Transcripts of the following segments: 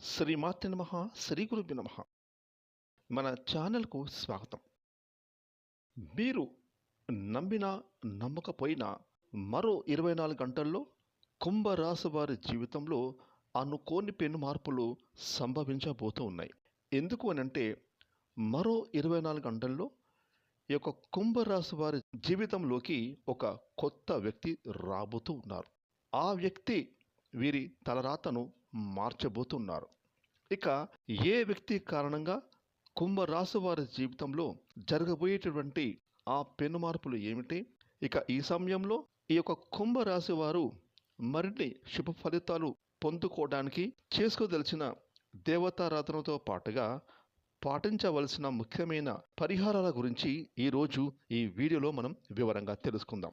శ్రీమాత్రి నమ శ్రీ గురుభ్య నమ. మన ఛానల్కు స్వాగతం. మీరు నమ్మినా నమ్మకపోయినా మరో ఇరవై నాలుగు గంటల్లో కుంభరాశి వారి జీవితంలో అనుకోని పెను మార్పులు సంభవించబోతూ ఉన్నాయి. ఎందుకు అని అంటే మరో ఇరవై నాలుగు గంటల్లో ఈ యొక్క కుంభరాశి వారి జీవితంలోకి ఒక కొత్త వ్యక్తి రాబోతూ ఉన్నారు. ఆ వ్యక్తి వీరి తలరాతను మార్చబోతున్నారు. ఇక ఏ వ్యక్తి కారణంగా కుంభరాశి వారి జీవితంలో జరగబోయేటటువంటి ఆ పెను మార్పులు ఏమిటి? ఇక ఈ సమయంలో ఈ యొక్క కుంభరాశి వారు మరిన్ని శుభ ఫలితాలు పొందుకోవడానికి చేసుకోదలిచిన దేవతారాధనతో పాటుగా పాటించవలసిన ముఖ్యమైన పరిహారాల గురించి ఈరోజు ఈ వీడియోలో మనం వివరంగా తెలుసుకుందాం.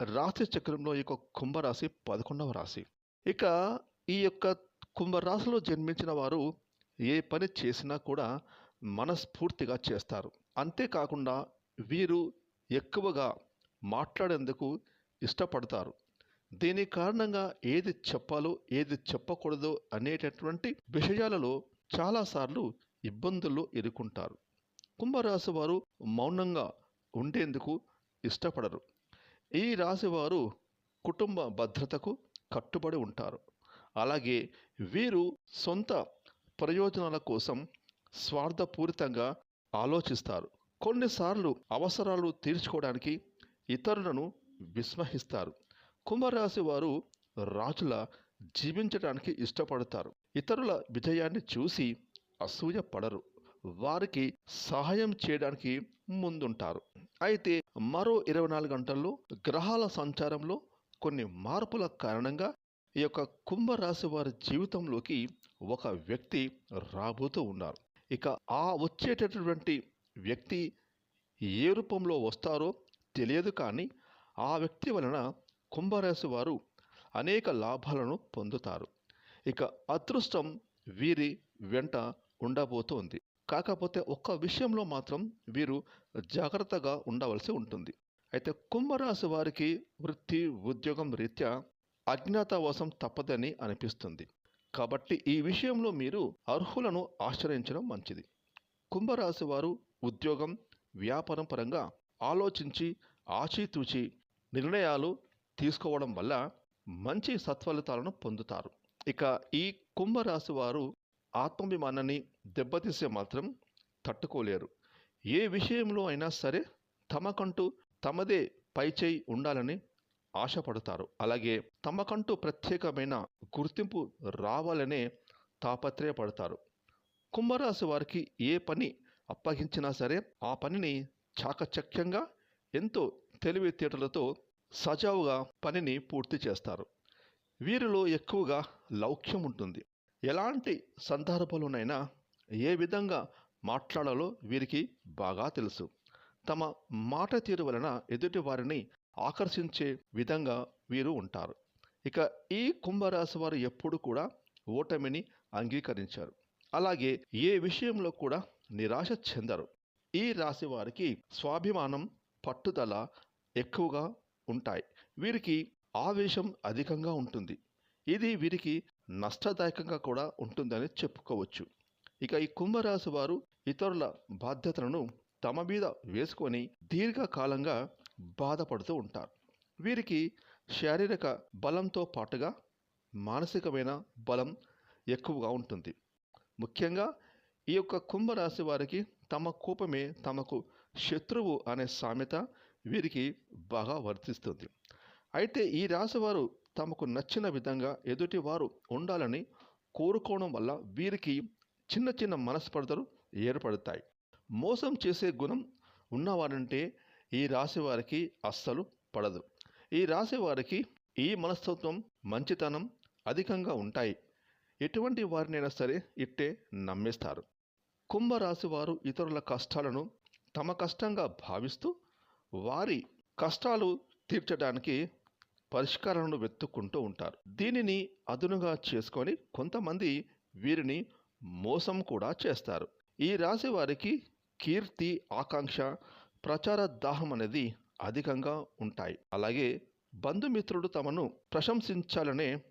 రాశి చక్రంలో ఈ యొక్క కుంభరాశి పదకొండవ రాశి. ఇక ఈ యొక్క కుంభరాశిలో జన్మించిన వారు ఏ పని చేసినా కూడా మనస్ఫూర్తిగా చేస్తారు. అంతేకాకుండా వీరు ఎక్కువగా మాట్లాడేందుకు ఇష్టపడతారు. దీని కారణంగా ఏది చెప్పాలో ఏది చెప్పకూడదో అనేటటువంటి విషయాలలో చాలాసార్లు ఇబ్బందుల్లో ఎదుర్కొంటారు. కుంభరాశి వారు మౌనంగా ఉండేందుకు ఇష్టపడరు. ఈ రాశి వారు కుటుంబ భద్రతకు కట్టుబడి ఉంటారు. అలాగే వీరు సొంత ప్రయోజనాల కోసం స్వార్థపూరితంగా ఆలోచిస్తారు. కొన్నిసార్లు అవసరాలు తీర్చుకోవడానికి ఇతరులను విస్మహిస్తారు. కుంభరాశి వారు రాజుల జీవించడానికి ఇష్టపడతారు. ఇతరుల విజయాన్ని చూసి అసూయ పడరు. వారికి సహాయం చేయడానికి ముందుంటారు. అయితే మరో ఇరవై నాలుగు గంటల్లో గ్రహాల సంచారంలో కొన్ని మార్పుల కారణంగా ఈ యొక్క కుంభరాశి వారి జీవితంలోకి ఒక వ్యక్తి రాబోతూ ఉన్నారు. ఇక ఆ వచ్చేటటువంటి వ్యక్తి ఏ రూపంలో వస్తారో తెలియదు కానీ ఆ వ్యక్తి వలన కుంభరాశి వారు అనేక లాభాలను పొందుతారు. ఇక అదృష్టం వీరి వెంట ఉండబోతోంది. కాకపోతే ఒక్క విషయంలో మాత్రం వీరు జాగ్రత్తగా ఉండవలసి ఉంటుంది. అయితే కుంభరాశి వారికి వృత్తి ఉద్యోగం రీత్యా అజ్ఞాతవాసం తప్పదని అనిపిస్తుంది. కాబట్టి ఈ విషయంలో మీరు అర్హులను ఆశ్రయించడం మంచిది. కుంభరాశి వారు ఉద్యోగం వ్యాపారం పరంగా ఆలోచించి ఆచితూచి నిర్ణయాలు తీసుకోవడం వల్ల మంచి సత్ఫలితాలను పొందుతారు. ఇక ఈ కుంభరాశి వారు ఆత్మాభిమానాన్ని దెబ్బతీసే మాత్రం తట్టుకోలేరు. ఏ విషయంలో అయినా సరే తమకంటూ తమదే పైచేయి ఉండాలని ఆశపడతారు. అలాగే తమకంటూ ప్రత్యేకమైన గుర్తింపు రావాలనే తాపత్రయపడతారు. కుంభరాశి వారికి ఏ పని అప్పగించినా సరే ఆ పనిని చాకచక్యంగా ఎంతో తెలివితేటలతో సజావుగా పనిని పూర్తి చేస్తారు. వీరిలో ఎక్కువగా లౌక్యం ఉంటుంది. ఎలాంటి సందర్భంలోనైనా ఏ విధంగా మాట్లాడాలో వీరికి బాగా తెలుసు. తమ మాట తీరు వలన ఎదుటి వారిని ఆకర్షించే విధంగా వీరు ఉంటారు. ఇక ఈ కుంభరాశి వారు ఎప్పుడు కూడా ఓటమిని అంగీకరించారు. అలాగే ఏ విషయంలో కూడా నిరాశ చెందరు. ఈ రాశి వారికి స్వాభిమానం పట్టుదల ఎక్కువగా ఉంటాయి. వీరికి ఆవేశం అధికంగా ఉంటుంది. ఇది వీరికి నష్టదాయకంగా కూడా ఉంటుందని చెప్పుకోవచ్చు. ఇక ఈ కుంభరాశి వారు ఇతరుల బాధ్యతలను తమ మీద వేసుకొని దీర్ఘకాలంగా బాధపడుతూ ఉంటారు. వీరికి శారీరక బలంతో పాటుగా మానసికమైన బలం ఎక్కువగా ఉంటుంది. ముఖ్యంగా ఈ యొక్క కుంభరాశి వారికి తమ కోపమే తమకు శత్రువు అనే సామెత వీరికి బాగా వర్తిస్తుంది. అయితే ఈ రాశివారు తమకు నచ్చిన విధంగా ఎదుటివారు ఉండాలని కోరుకోవడం వల్ల వీరికి చిన్న చిన్న మనస్పర్ధలు ఏర్పడతాయి. మోసం చేసే గుణం ఉన్నవారంటే ఈ రాశి వారికి అస్సలు పడదు. ఈ రాశి వారికి ఈ మనస్తత్వం మంచితనం అధికంగా ఉంటాయి. ఎటువంటి వారినైనా సరే ఇట్టే నమ్మేస్తారు. కుంభరాశి వారు ఇతరుల కష్టాలను తమ కష్టంగా భావిస్తూ వారి కష్టాలు తీర్చడానికి పరిష్కారాలను వెతుక్కుంటూ ఉంటారు. దీనిని అదునుగా చేసుకొని కొంతమంది వీరిని మోసం కూడా చేస్తారు. ఈ రాశి వారికి కీర్తి ఆకాంక్ష ప్రచార దాహం అనేది అధికంగా ఉంటాయి. అలాగే బంధుమిత్రుడు తమను ప్రశంసించాలనే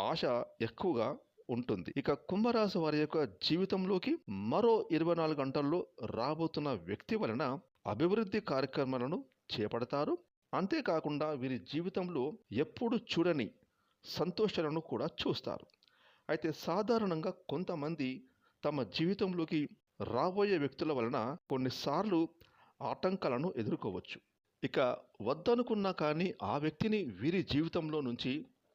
ఆశ ఎక్కువగా ఉంటుంది. ఇక కుంభరాశి వారి యొక్క జీవితంలోకి మరో ఇరవై నాలుగు గంటల్లో రాబోతున్న వ్యక్తి వలన అభివృద్ధి కార్యక్రమాలను చేపడతారు. అంతేకాకుండా వీరి జీవితంలో ఎప్పుడు చూడని సంతోషాలను కూడా చూస్తారు. అయితే సాధారణంగా కొంతమంది తమ జీవితంలోకి రాబోయే వ్యక్తుల వలన కొన్నిసార్లు ఆటంకాలను ఎదుర్కోవచ్చు. ఇక వద్దనుకున్నా కానీ ఆ వ్యక్తిని వీరి జీవితంలో నుంచి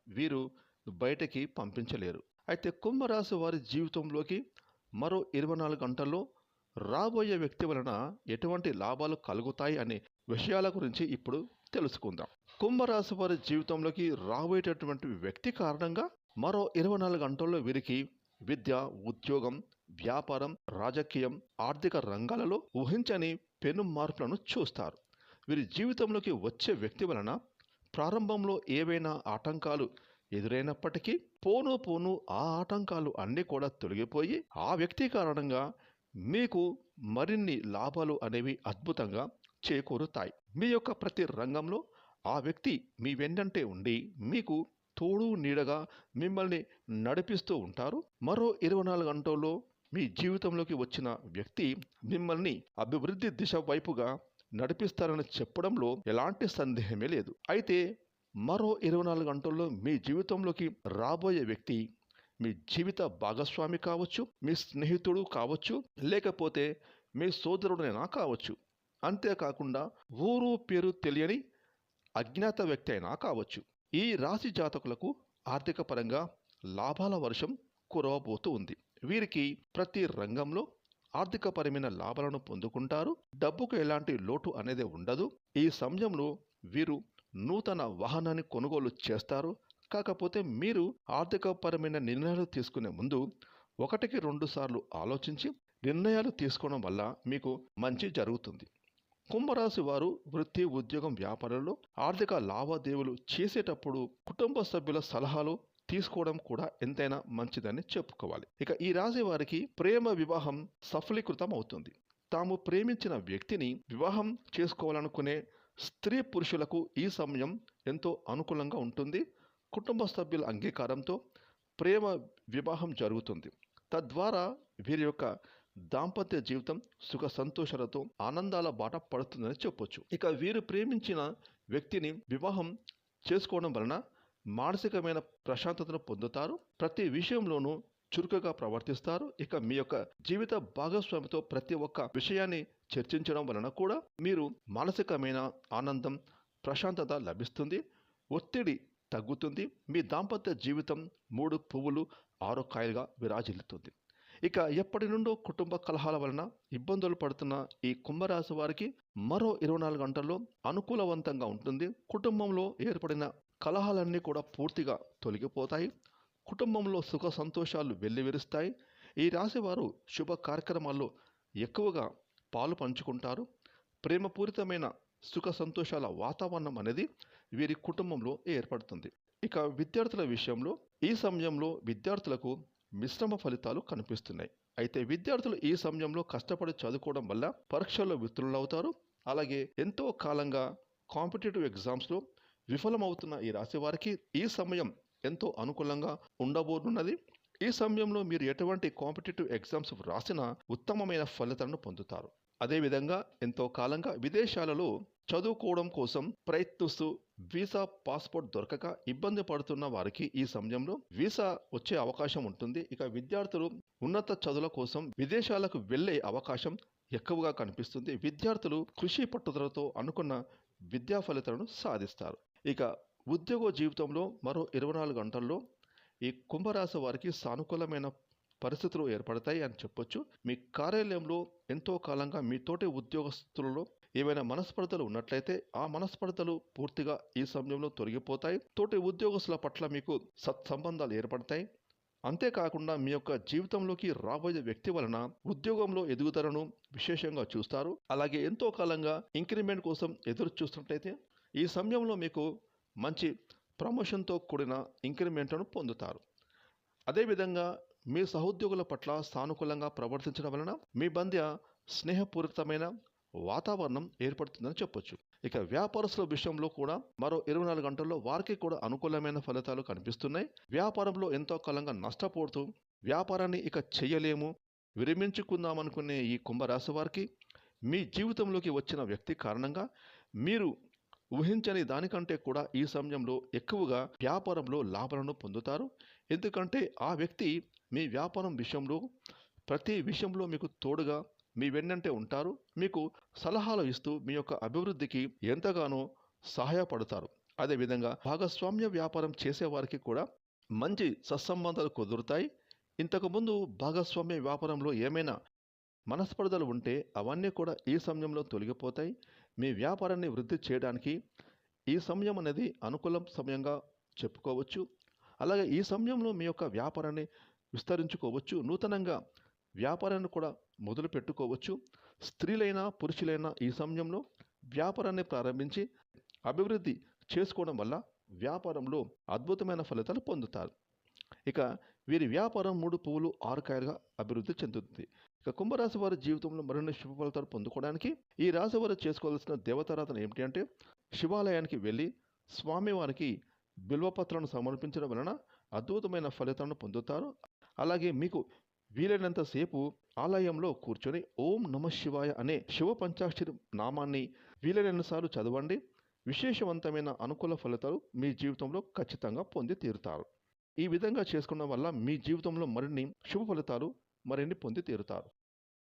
వీరు బయటకి పంపించలేరు. అయితే కుంభరాశి వారి జీవితంలోకి మరో ఇరవై నాలుగు గంటల్లో రాబోయే వ్యక్తి వలన ఎటువంటి లాభాలు కలుగుతాయి అనే విషయాల గురించి ఇప్పుడు తెలుసుకుందాం. కుంభరాశి వారి జీవితంలోకి రాబోయేటటువంటి వ్యక్తి కారణంగా మరో ఇరవై నాలుగు గంటల్లో వీరికి విద్య ఉద్యోగం వ్యాపారం రాజకీయం ఆర్థిక రంగాలలో ఊహించని పెను మార్పులను చూస్తారు. వీరి జీవితంలోకి వచ్చే వ్యక్తి వలన ప్రారంభంలో ఏవైనా ఆటంకాలు ఎదురైనప్పటికీ పోను పోను ఆ ఆటంకాలు అన్నీ కూడా తొలగిపోయి ఆ వ్యక్తి కారణంగా మీకు మరిన్ని లాభాలు అనేవి అద్భుతంగా చేకూరుతాయి. మీ యొక్క ప్రతి రంగంలో ఆ వ్యక్తి మీ వెన్నంటే ఉండి మీకు తోడు నీడగా మిమ్మల్ని నడిపిస్తూ ఉంటారు. మరో ఇరవై నాలుగు గంటల్లో మీ జీవితంలోకి వచ్చిన వ్యక్తి మిమ్మల్ని అభివృద్ధి దిశ వైపుగా నడిపిస్తారని చెప్పడంలో ఎలాంటి సందేహమే లేదు. అయితే మరో ఇరవై నాలుగు గంటల్లో మీ జీవితంలోకి రాబోయే వ్యక్తి మీ జీవిత భాగస్వామి కావచ్చు మీ స్నేహితుడు కావచ్చు లేకపోతే మీ సోదరుడైనా కావచ్చు అంతేకాకుండా ఊరు పేరు తెలియని అజ్ఞాత వ్యక్తి అయినా కావచ్చు. ఈ రాశి జాతకులకు ఆర్థిక పరంగా లాభాల వర్షం కురవబోతూ ఉంది. వీరికి ప్రతి రంగంలో ఆర్థికపరమైన లాభాలను పొందుకుంటారు. డబ్బుకు ఎలాంటి లోటు అనేది ఉండదు. ఈ సమయంలో వీరు నూతన వాహనాన్ని కొనుగోలు చేస్తారు. కాకపోతే మీరు ఆర్థికపరమైన నిర్ణయాలు తీసుకునే ముందు ఒకటికి రెండు సార్లు ఆలోచించి నిర్ణయాలు తీసుకోవడం వల్ల మీకు మంచి జరుగుతుంది. కుంభరాశి వారు వృత్తి ఉద్యోగం వ్యాపారంలో ఆర్థిక లావాదేవీలు చేసేటప్పుడు కుటుంబ సభ్యుల సలహాలు తీసుకోవడం కూడా ఎంతైనా మంచిదని చెప్పుకోవాలి. ఇక ఈ రాశి వారికి ప్రేమ వివాహం సఫలీకృతం అవుతుంది తాము ప్రేమించిన వ్యక్తిని వివాహం చేసుకోవాలనుకునే స్త్రీ పురుషులకు ఈ సమయం ఎంతో అనుకూలంగా ఉంటుంది. కుటుంబ సభ్యుల అంగీకారంతో ప్రేమ వివాహం జరుగుతుంది. తద్వారా వీరి యొక్క దాంపత్య జీవితం సుఖ సంతోషాలతో ఆనందాల బాట పడుతుందని చెప్పొచ్చు. ఇక వీరు ప్రేమించిన వ్యక్తిని వివాహం చేసుకోవడం వలన మానసికమైన ప్రశాంతతను పొందుతారు. ప్రతి విషయంలోనూ చురుకుగా ప్రవర్తిస్తారు. ఇక మీ యొక్క జీవిత భాగస్వామితో ప్రతి ఒక్క విషయాన్ని చర్చించడం వలన కూడా మీరు మానసికమైన ఆనందం ప్రశాంతత లభిస్తుంది. ఒత్తిడి తగ్గుతుంది. మీ దాంపత్య జీవితం మూడు పువ్వులు ఆరు కాయలుగా విరాజిల్లుతుంది. ఇక ఎప్పటి నుండో కుటుంబ కలహాల వలన ఇబ్బందులు పడుతున్న ఈ కుంభరాశి వారికి మరో ఇరవై నాలుగు గంటల్లో అనుకూలవంతంగా ఉంటుంది. కుటుంబంలో ఏర్పడిన కలహాలన్నీ కూడా పూర్తిగా తొలగిపోతాయి. కుటుంబంలో సుఖ సంతోషాలు వెల్లివిరుస్తాయి. ఈ రాశి వారు శుభ కార్యక్రమాల్లో ఎక్కువగా పాలు పంచుకుంటారు. ప్రేమపూరితమైన సుఖ సంతోషాల వాతావరణం అనేది వీరి కుటుంబంలో ఏర్పడుతుంది. ఇక విద్యార్థుల విషయంలో ఈ సమయంలో విద్యార్థులకు మిశ్రమ ఫలితాలు కనిపిస్తున్నాయి. అయితే విద్యార్థులు ఈ సమయంలో కష్టపడి చదువుకోవడం వల్ల పరీక్షల్లో విత్రులవుతారు అలాగే ఎంతో కాలంగా కాంపిటేటివ్ ఎగ్జామ్స్లో విఫలమవుతున్న ఈ రాశి వారికి ఈ సమయం ఎంతో అనుకూలంగా ఉండబోతున్నది ఈ సమయంలో మీరు ఎటువంటి కాంపిటేటివ్ ఎగ్జామ్స్ రాసినా ఉత్తమమైన ఫలితాలను పొందుతారు. అదేవిధంగా ఎంతో కాలంగా విదేశాలలో చదువుకోవడం కోసం ప్రయత్నిస్తూ వీసా పాస్పోర్ట్ దొరకక ఇబ్బంది పడుతున్న వారికి ఈ సమయంలో వీసా వచ్చే అవకాశం ఉంటుంది. ఇక విద్యార్థులు ఉన్నత చదువుల కోసం విదేశాలకు వెళ్ళే అవకాశం ఎక్కువగా కనిపిస్తుంది. విద్యార్థులు కృషి పట్టుదలతో అనుకున్న విద్యా ఫలితాలను సాధిస్తారు. ఇక ఉద్యోగ జీవితంలో మరో ఇరవై నాలుగు గంటల్లో ఈ కుంభరాశి వారికి సానుకూలమైన పరిస్థితులు ఏర్పడతాయి అని చెప్పొచ్చు. మీ కార్యాలయంలో ఎంతో కాలంగా మీ తోటి ఉద్యోగస్తులలో ఏవైనా మనస్పర్ధలు ఉన్నట్లయితే ఆ మనస్పర్ధలు పూర్తిగా ఈ సమయంలో తొలగిపోతాయి. తోటి ఉద్యోగస్తుల పట్ల మీకు సత్సంబంధాలు ఏర్పడతాయి. అంతేకాకుండా మీ యొక్క జీవితంలోకి రాబోయే వ్యక్తి వలన ఉద్యోగంలో ఎదుగుదలను విశేషంగా చూస్తారు. అలాగే ఎంతో కాలంగా ఇంక్రిమెంట్ కోసం ఎదురు చూస్తున్నట్లయితే ఈ సమయంలో మీకు మంచి ప్రమోషన్తో కూడిన ఇంక్రిమెంట్ను పొందుతారు. అదేవిధంగా మీ సహోద్యోగుల పట్ల సానుకూలంగా ప్రవర్తించడం వలన మీ బంధ్య స్నేహపూరితమైన వాతావరణం ఏర్పడుతుందని చెప్పొచ్చు. ఇక వ్యాపారస్తుల విషయంలో కూడా మరో ఇరవై నాలుగు గంటల్లో వారికి కూడా అనుకూలమైన ఫలితాలు కనిపిస్తున్నాయి. వ్యాపారంలో ఎంతో కాలంగా నష్టపోతూ వ్యాపారాన్ని ఇక చేయలేము. విరమించుకుందామనుకునే ఈ కుంభరాశి వారికి మీ జీవితంలోకి వచ్చిన వ్యక్తి కారణంగా మీరు ఊహించని దానికంటే కూడా ఈ సమయంలో ఎక్కువగా వ్యాపారంలో లాభాలను పొందుతారు. ఎందుకంటే ఆ వ్యక్తి మీ వ్యాపారం విషయంలో ప్రతి విషయంలో మీకు తోడుగా మీ వెన్నంటే ఉంటారు మీకు సలహాలు ఇస్తూ మీ యొక్క అభివృద్ధికి ఎంతగానో సహాయపడతారు. అదేవిధంగా భాగస్వామ్య వ్యాపారం చేసేవారికి కూడా మంచి సత్సంబంధాలు కుదురుతాయి. ఇంతకుముందు భాగస్వామ్య వ్యాపారంలో ఏమైనా మనస్పర్ధలు ఉంటే అవన్నీ కూడా ఈ సమయంలో తొలగిపోతాయి. మీ వ్యాపారాన్ని వృద్ధి చేయడానికి ఈ సమయం అనేది అనుకూల సమయంగా చెప్పుకోవచ్చు. అలాగే ఈ సమయంలో మీ యొక్క వ్యాపారాన్ని విస్తరించుకోవచ్చు. నూతనంగా వ్యాపారాన్ని కూడా మొదలు పెట్టుకోవచ్చు. స్త్రీలైనా పురుషులైనా ఈ సమయంలో వ్యాపారాన్ని ప్రారంభించి అభివృద్ధి చేసుకోవడం వల్ల వ్యాపారంలో అద్భుతమైన ఫలితాలు పొందుతారు. ఇక వీరి వ్యాపారం మూడు పువ్వులు ఆరుకాయలుగా అభివృద్ధి చెందుతుంది. ఇక కుంభరాశి వారి జీవితంలో మరిన్ని శుభ ఫలితాలు పొందుకోవడానికి ఈ రాశి వారు చేసుకోవాల్సిన దేవతారాధన ఏమిటి అంటే శివాలయానికి వెళ్ళి స్వామివారికి బిల్వపత్రాలను సమర్పించడం వలన అద్భుతమైన ఫలితాలను పొందుతారు. అలాగే మీకు వీలైనంతసేపు ఆలయంలో కూర్చొని ఓం నమ శివాయ అనే శివ పంచాక్షరి నామాన్ని వీలైనసార్లు చదవండి. విశేషవంతమైన అనుకూల ఫలితాలు మీ జీవితంలో ఖచ్చితంగా పొంది తీరుతారు. ఈ విధంగా చేసుకోవడం వల్ల మీ జీవితంలో మరిన్ని శుభ ఫలితాలు మరిన్ని పొంది తీరుతారు.